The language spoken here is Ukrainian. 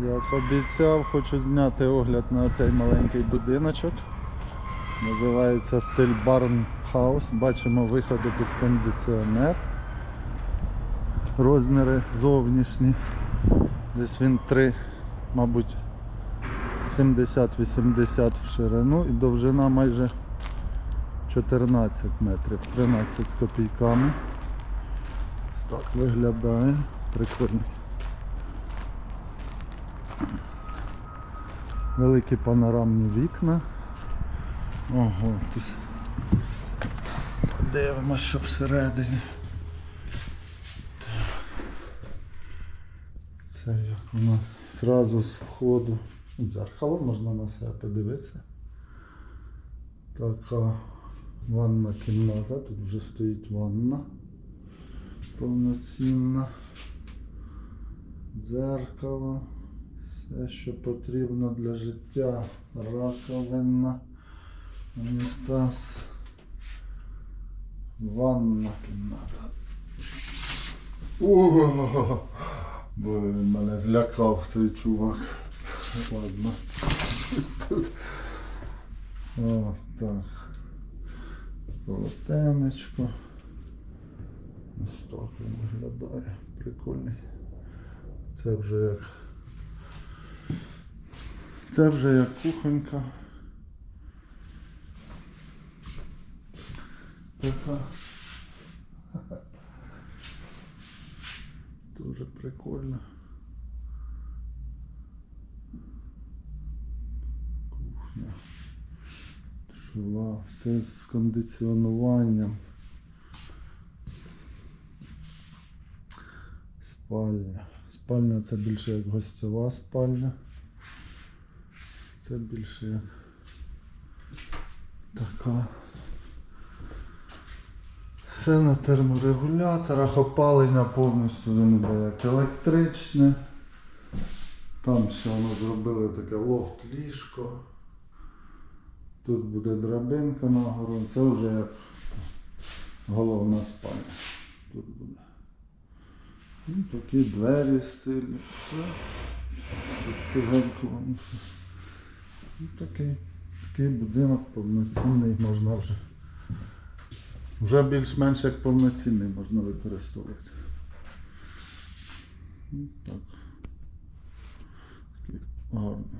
Як обіцяв, хочу зняти огляд на цей маленький будиночок. Називається стиль Barn House. Бачимо виходи під кондиціонер. Розміри зовнішні. Десь він 3, мабуть, 70-80 в ширину і довжина майже 14 метрів, 13 з копійками. Ось Так виглядає. Прикольно. Великі панорамні вікна. Ого, тут подивимося, що всередині. Це як у нас зразу з входу. Дзеркало можна на себе подивитися. Така ванна кімната, тут вже стоїть ванна повноцінна. Дзеркало. Все, що потрібно для життя. Раковина, унітаз, ванна кімната. Ого! Бо він мене злякав цей чувак. Ладно. О, так. Полотенечко. Ось виглядає. Прикольний. Це вже як. Це вже як кухонька. Така. Дуже прикольно. Кухня. Шула. Це з кондиціонуванням. Спальня. Спальня це більше як гостьова спальня. Це більше така. Все на терморегуляторах, опалення повністю воно як електричне. Там ще воно зробили таке лофт-ліжко. Тут буде драбинка нагору. Це вже як головна спальня. Тут буде. Ну, такі двері стилі. Все. Тут тихенько воно все. Ну, такий, такий будинок повноцінний можна вже. Вже більш-менш як повноцінний можна використовувати. Ну, Так. Такий гарно все.